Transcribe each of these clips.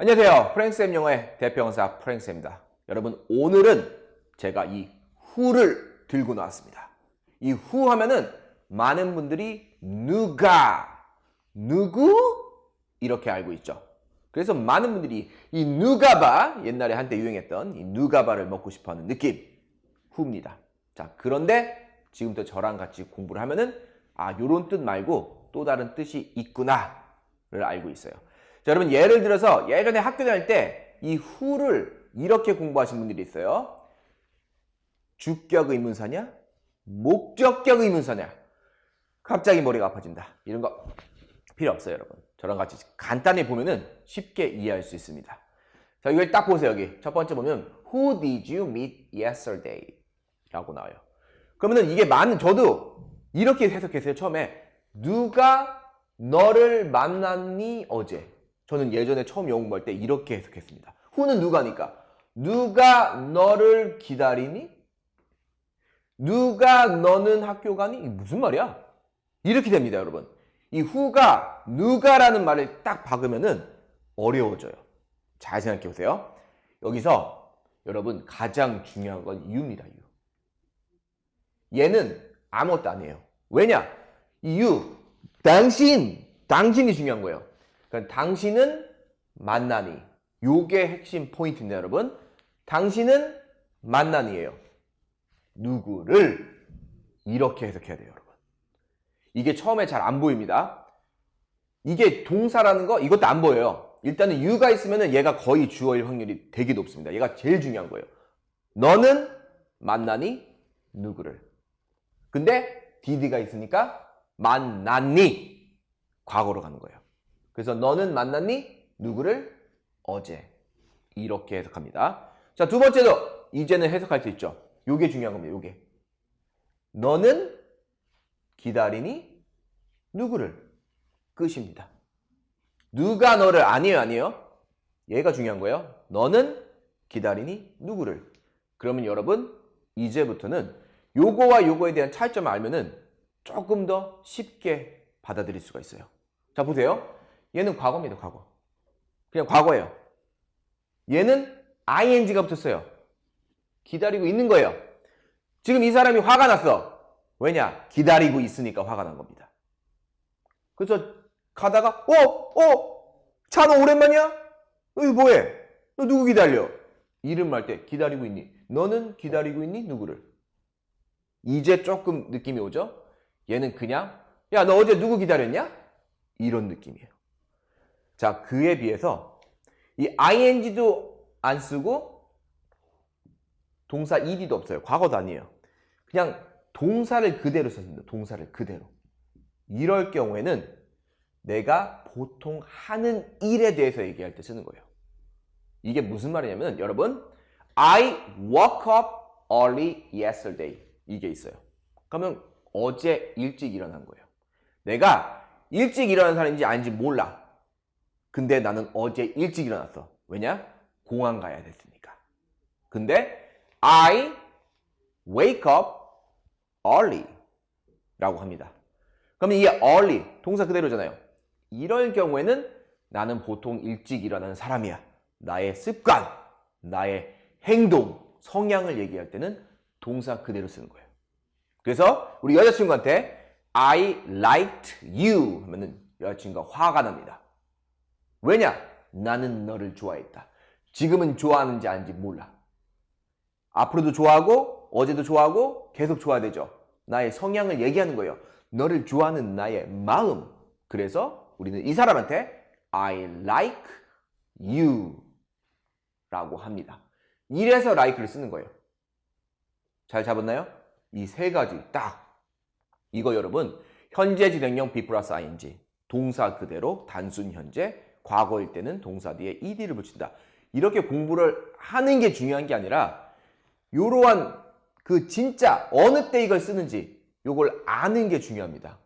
안녕하세요. 프랭쌤 영어의 대표형사 프랭쌤입니다. 여러분, 오늘은 제가 이 who를 들고 나왔습니다. 이 who 하면은 많은 분들이 누가, 누구? 이렇게 알고 있죠. 그래서 많은 분들이 이 누가바, 옛날에 한때 유행했던 이 누가바를 먹고 싶어 하는 느낌, who입니다. 자, 그런데 지금부터 저랑 같이 공부를 하면은 아, 요런 뜻 말고 또 다른 뜻이 있구나를 알고 있어요. 자, 여러분 예를 들어서 예전에 학교 다닐 때이 who를 이렇게 공부하신 분들이 있어요. 주격 의문사냐? 목적격 의문사냐? 갑자기 머리가 아파진다. 이런 거 필요 없어요, 여러분. 저랑 같이 간단히 보면은 쉽게 이해할 수 있습니다. 자, 이걸 딱 보세요, 여기. 첫 번째 보면 Who did you meet yesterday? 라고 나와요. 그러면은 이게 많은 저도 이렇게 해석했어요. 처음에 누가 너를 만났니 어제? 저는 예전에 처음 영어 공부할 때 이렇게 해석했습니다. who는 누가니까 누가 너를 기다리니? 누가 너는 학교 가니? 이게 무슨 말이야? 이렇게 됩니다, 여러분. 이 who가 누가라는 말을 딱 박으면은 어려워져요. 잘 생각해 보세요. 여기서 여러분 가장 중요한 건 you입니다, you. 얘는 아무것도 아니에요. 왜냐? 이 you, 당신, 당신이 중요한 거예요. 그러니까 당신은 만나니. 요게 핵심 포인트입니다, 여러분. 당신은 만나니예요. 누구를 이렇게 해석해야 돼요, 여러분. 이게 처음에 잘 안 보입니다. 이게 동사라는 거 이것도 안 보여요. 일단은 you가 있으면은 얘가 거의 주어일 확률이 되게 높습니다. 얘가 제일 중요한 거예요. 너는 만나니 누구를. 근데 did가 있으니까 만났니 과거로 가는 거예요. 그래서 너는 만났니 누구를 어제 이렇게 해석합니다. 자, 두 번째도 이제는 해석할 수 있죠. 요게 중요한 겁니다. 요게. 너는 기다리니 누구를 끝입니다. 누가 너를 아니에요, 아니에요? 얘가 중요한 거예요. 너는 기다리니 누구를. 그러면 여러분 이제부터는 요거와 요거에 대한 차이점을 알면은 조금 더 쉽게 받아들일 수가 있어요. 자, 보세요. 얘는 과거입니다, 과거. 그냥 과거예요. 얘는 ing가 붙었어요. 기다리고 있는 거예요. 지금 이 사람이 화가 났어. 왜냐? 기다리고 있으니까 화가 난 겁니다. 그래서 가다가 어? 어? 찬호 오랜만이야? 너 이거 뭐해? 너 누구 기다려? 이름 말 때 기다리고 있니? 너는 기다리고 있니? 누구를? 이제 조금 느낌이 오죠? 얘는 그냥 야 너 어제 누구 기다렸냐? 이런 느낌이에요. 자 그에 비해서 이 ing도 안 쓰고 동사 ed도 없어요. 과거도 아니에요. 그냥 동사를 그대로 썼습니다. 동사를 그대로. 이럴 경우에는 내가 보통 하는 일에 대해서 얘기할 때 쓰는 거예요. 이게 무슨 말이냐면 여러분 I woke up early yesterday 이게 있어요. 그러면 어제 일찍 일어난 거예요. 내가 일찍 일어난 사람인지 아닌지 몰라. 근데 나는 어제 일찍 일어났어. 왜냐? 공항 가야 됐으니까. 근데 I wake up early 라고 합니다. 그러면 이 early 동사 그대로잖아요. 이럴 경우에는 나는 보통 일찍 일어나는 사람이야. 나의 습관, 나의 행동, 성향을 얘기할 때는 동사 그대로 쓰는 거예요. 그래서 우리 여자친구한테 I liked you 하면은 여자친구가 화가 납니다. 왜냐? 나는 너를 좋아했다. 지금은 좋아하는지 아닌지 몰라. 앞으로도 좋아하고 어제도 좋아하고 계속 좋아야 되죠. 나의 성향을 얘기하는 거예요. 너를 좋아하는 나의 마음. 그래서 우리는 이 사람한테 I like you 라고 합니다. 이래서 like를 쓰는 거예요. 잘 잡았나요? 이 세 가지 딱. 이거 여러분 현재 진행형 be 플러스 ing 동사 그대로 단순 현재 과거일 때는 동사 뒤에 ed를 붙인다. 이렇게 공부를 하는 게 중요한 게 아니라 이러한 그 진짜 어느 때 이걸 쓰는지 요걸 아는 게 중요합니다.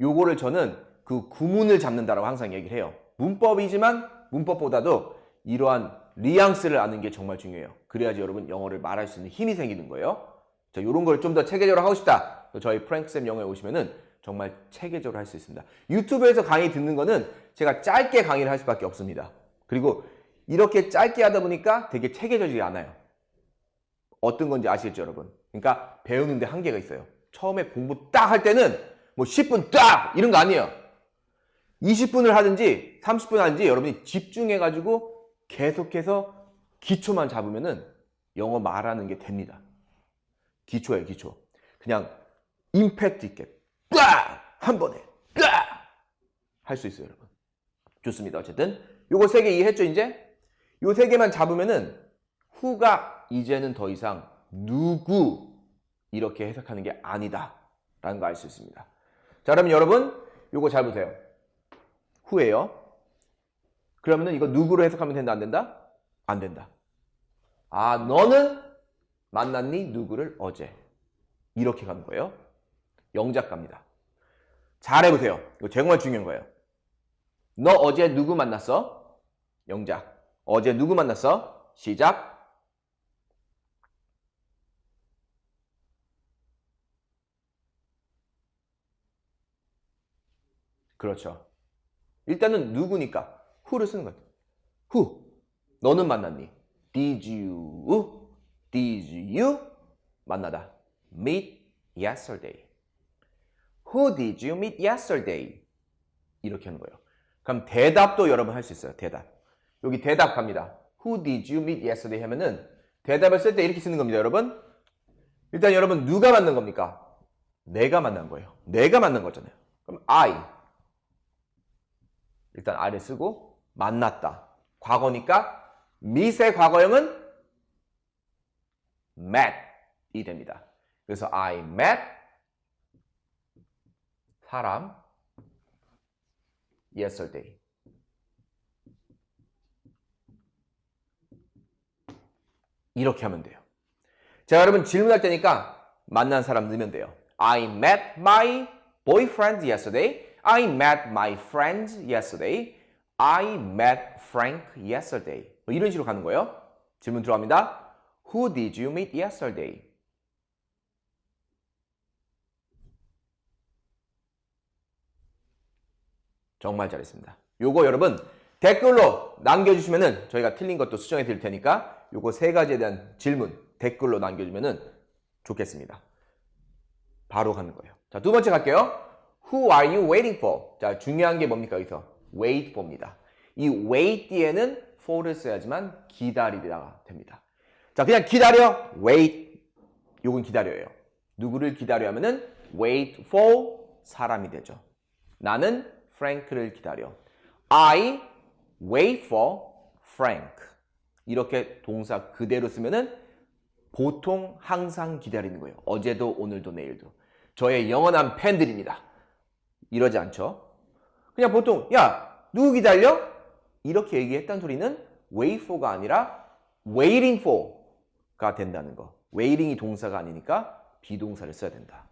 요거를 저는 그 구문을 잡는다라고 항상 얘기를 해요. 문법이지만 문법보다도 이러한 리앙스를 아는 게 정말 중요해요. 그래야지 여러분 영어를 말할 수 있는 힘이 생기는 거예요. 자, 요런 걸 좀 더 체계적으로 하고 싶다. 저희 프랭크쌤 영어에 오시면은 정말 체계적으로 할 수 있습니다. 유튜브에서 강의 듣는 거는 제가 짧게 강의를 할 수밖에 없습니다. 그리고 이렇게 짧게 하다 보니까 되게 체계적이지 않아요. 어떤 건지 아시겠죠, 여러분? 그러니까 배우는데 한계가 있어요. 처음에 공부 딱 할 때는 뭐 10분 딱 이런 거 아니에요. 20분을 하든지 30분 하든지 여러분이 집중해가지고 계속해서 기초만 잡으면은 영어 말하는 게 됩니다. 기초예요, 기초. 그냥 임팩트 있게 딱! 한 번에 딱! 할수 있어요, 여러분. 좋습니다. 어쨌든 요거 세 개 이해했죠, 이제? 요 세 개만 잡으면은 후가 이제는 더 이상 누구 이렇게 해석하는 게 아니다. 라는 거 알 수 있습니다. 자, 그러면 여러분 요거 잘 보세요. 후예요. 그러면은 이거 누구로 해석하면 된다, 안 된다? 안 된다. 아, 너는 만났니? 누구를 어제. 이렇게 가는 거예요. 영작 갑니다. 잘 해보세요. 이거 정말 중요한 거예요. 너 어제 누구 만났어? 영작. 어제 누구 만났어? 시작. 그렇죠. 일단은 누구니까 who를 쓰는 거예요. who. 너는 만났니? Did you? Did you? 만나다. Meet yesterday. Who did you meet yesterday? 이렇게 하는 거예요. 그럼 대답도 여러분 할 수 있어요. 대답. 여기 대답 갑니다. Who did you meet yesterday 하면은 대답을 쓸 때 이렇게 쓰는 겁니다, 여러분. 일단 여러분 누가 만난 겁니까? 내가 만난 거예요. 내가 만난 거잖아요. 그럼 I. 일단 I를 쓰고 만났다. 과거니까 meet의 과거형은 met이 됩니다. 그래서 I met 사람 yesterday. 이렇게 하면 돼요. 자, 여러분 질문할 때니까 만난 사람 넣으면 돼요. I met my boyfriend yesterday. I met my friends yesterday. I met Frank yesterday. 뭐 이런 식으로 가는 거예요. 질문 들어갑니다. Who did you meet yesterday? 정말 잘했습니다. 요거 여러분 댓글로 남겨주시면은 저희가 틀린 것도 수정해 드릴 테니까 요거 세 가지에 대한 질문 댓글로 남겨주면은 좋겠습니다. 바로 가는 거예요. 자, 두 번째 갈게요. Who are you waiting for? 자, 중요한 게 뭡니까, 여기서? wait for입니다. 이 wait 뒤에는 for를 써야지만 기다리다가 됩니다. 자, 그냥 기다려. wait. 요건 기다려요. 누구를 기다려 하면은 wait for 사람이 되죠. 나는 프랭크를 기다려. I wait for Frank. 이렇게 동사 그대로 쓰면은 보통 항상 기다리는 거예요. 어제도 오늘도 내일도. 저의 영원한 팬들입니다. 이러지 않죠? 그냥 보통 야 누구 기다려? 이렇게 얘기했던 소리는 wait for가 아니라 waiting for가 된다는 거. waiting이 동사가 아니니까 비동사를 써야 된다.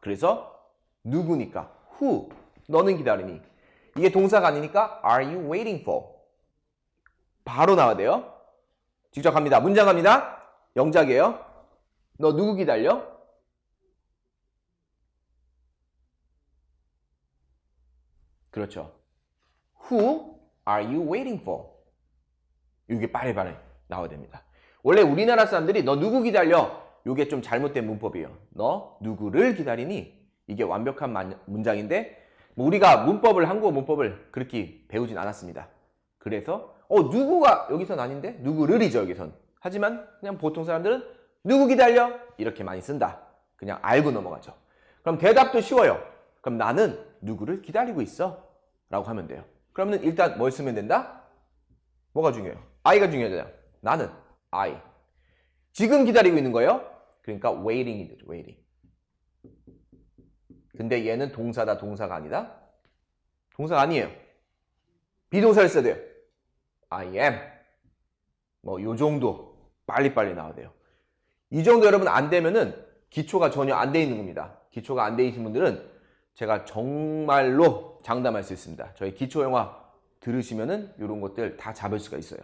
그래서 누구니까 who 너는 기다리니 이게 동사가 아니니까 are you waiting for 바로 나와야 돼요. 직접 갑니다. 문장 갑니다. 영작이에요. 너 누구 기다려? 그렇죠. Who are you waiting for? 이게 빠르빠르 나와야 됩니다. 원래 우리나라 사람들이 너 누구 기다려? 이게 좀 잘못된 문법이에요. 너 누구를 기다리니? 이게 완벽한 만- 문장인데 뭐 우리가 문법을 한국어 문법을 그렇게 배우진 않았습니다. 그래서 어 누구가 여기선 아닌데 누구를이죠 여기선. 하지만 그냥 보통 사람들은 누구 기다려 이렇게 많이 쓴다. 그냥 알고 넘어가죠. 그럼 대답도 쉬워요. 그럼 나는 누구를 기다리고 있어? 라고 하면 돼요. 그러면 일단 뭘 쓰면 된다? 뭐가 중요해요? I가 중요하잖아요. 나는 I. 지금 기다리고 있는 거예요. 그러니까 waiting이 되죠. waiting. 근데 얘는 동사다 동사가 아니다. 동사가 아니에요. 비동사를 써야 돼요. I am. 뭐 요 정도 빨리빨리 나와야 돼요. 이 정도 여러분 안 되면은 기초가 전혀 안 돼 있는 겁니다. 기초가 안 돼 있는 분들은 제가 정말로 장담할 수 있습니다. 저희 기초 영화 들으시면은 이런 것들 다 잡을 수가 있어요.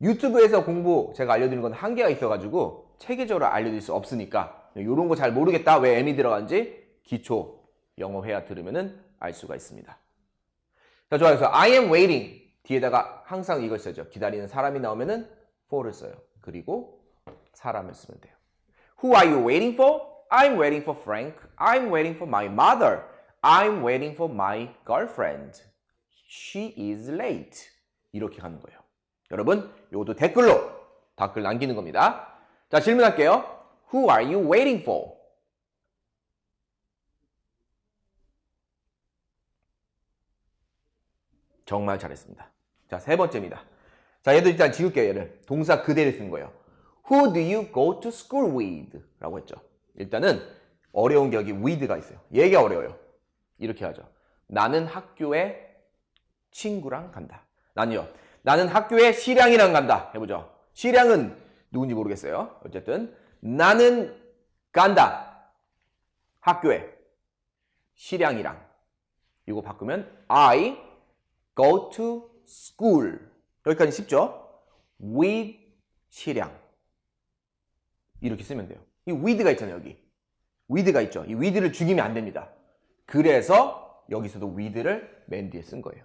유튜브에서 공부 제가 알려드리는 건 한계가 있어가지고 체계적으로 알려드릴 수 없으니까 이런 거 잘 모르겠다 왜 M이 들어간지 기초 영어 회화 들으면은 알 수가 있습니다. 자 좋아요. 그래서 I am waiting 뒤에다가 항상 이걸 써죠. 기다리는 사람이 나오면은 for를 써요. 그리고 사람을 쓰면 돼요. Who are you waiting for? I'm waiting for Frank. I'm waiting for my mother. I'm waiting for my girlfriend. She is late. 이렇게 가는 거예요. 여러분, 이것도 댓글로 댓글 남기는 겁니다. 자, 질문할게요. Who are you waiting for? 정말 잘했습니다. 자, 세 번째입니다. 자, 얘도 일단 지울게요, 얘를. 동사 그대로 쓴 거예요. Who do you go to school with? 라고 했죠. 일단은 어려운 게 여기 with가 있어요. 얘가 어려워요. 이렇게 하죠. 나는 학교에 친구랑 간다. 나는요. 나는 학교에 시량이랑 간다. 해보죠. 시량은 누군지 모르겠어요. 어쨌든 나는 간다. 학교에 시량이랑 이거 바꾸면 I go to school 여기까지 쉽죠? with 시량 이렇게 쓰면 돼요. 이 with가 있잖아요 여기 with가 있죠. 이 with를 죽이면 안 됩니다. 그래서 여기서도 with를 맨 뒤에 쓴 거예요.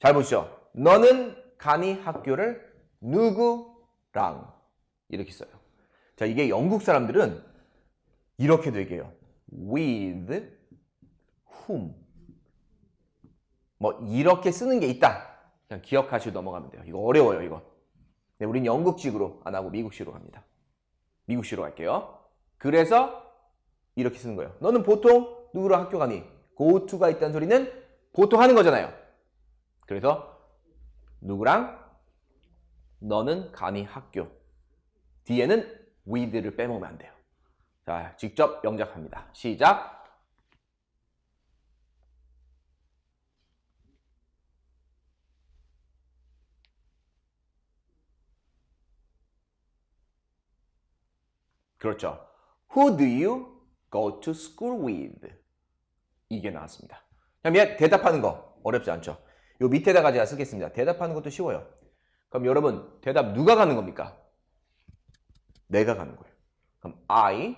잘 보시죠. 너는 가니 학교를 누구랑 이렇게 써요. 자 이게 영국 사람들은 이렇게도 얘기해요. with whom 뭐 이렇게 쓰는 게 있다. 그냥 기억하시고 넘어가면 돼요. 이거 어려워요, 이거. 네, 우린 영국식으로 안 하고 미국식으로 갑니다. 미국식으로 갈게요. 그래서 이렇게 쓰는 거예요. 너는 보통 누구랑 학교 가니? go to가 있다는 소리는 보통 하는 거잖아요. 그래서 누구랑 너는 가니 학교. 뒤에는 with를 빼먹으면 안 돼요. 자, 직접 영작합니다. 시작. 그렇죠. Who do you go to school with? 이게 나왔습니다. 얘 대답하는 거 어렵지 않죠? 요 밑에다가 제가 쓰겠습니다. 대답하는 것도 쉬워요. 그럼 여러분 대답 누가 가는 겁니까? 내가 가는 거예요. 그럼 I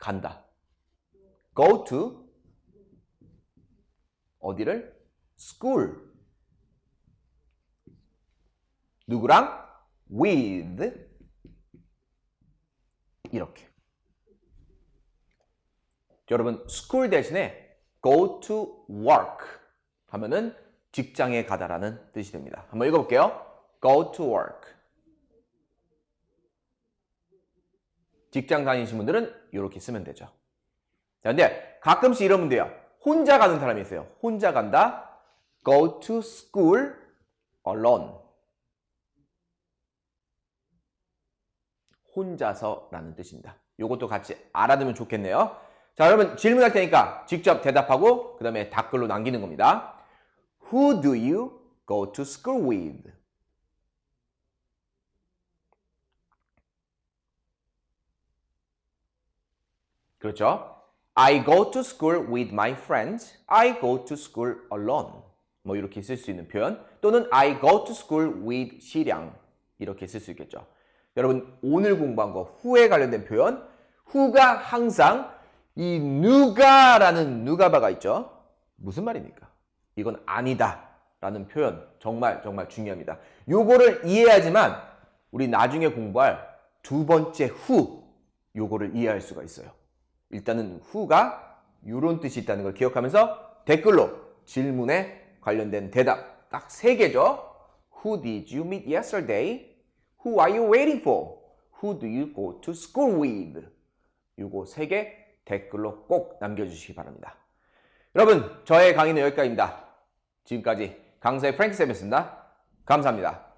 간다. Go to 어디를? School. 누구랑? With 이렇게. 여러분, school 대신에 go to work 하면은 직장에 가다라는 뜻이 됩니다. 한번 읽어볼게요. go to work. 직장 다니시는 분들은 이렇게 쓰면 되죠. 자, 근데 가끔씩 이러면 돼요. 혼자 가는 사람이 있어요. 혼자 간다. go to school alone. 혼자서라는 뜻입니다. 이것도 같이 알아두면 좋겠네요. 자, 여러분 질문할 테니까 직접 대답하고 그 다음에 댓글로 남기는 겁니다. Who do you go to school with? 그렇죠? I go to school with my friends. I go to school alone. 뭐 이렇게 쓸 수 있는 표현 또는 I go to school with 시량 이렇게 쓸 수 있겠죠. 여러분 오늘 공부한 거 후에 관련된 표현 후가 항상 이 누가라는 누가바가 있죠. 무슨 말입니까? 이건 아니다 라는 표현 정말 정말 중요합니다. 요거를 이해하지만 우리 나중에 공부할 두 번째 후 요거를 이해할 수가 있어요. 일단은 후가 이런 뜻이 있다는 걸 기억하면서 댓글로 질문에 관련된 대답 딱 세 개죠. Who did you meet yesterday? Who are you waiting for? Who do you go to school with? 요거 세 개 댓글로 꼭 남겨주시기 바랍니다. 여러분, 저의 강의는 여기까지입니다. 지금까지 강사의 프랭크 쌤이었습니다. 감사합니다.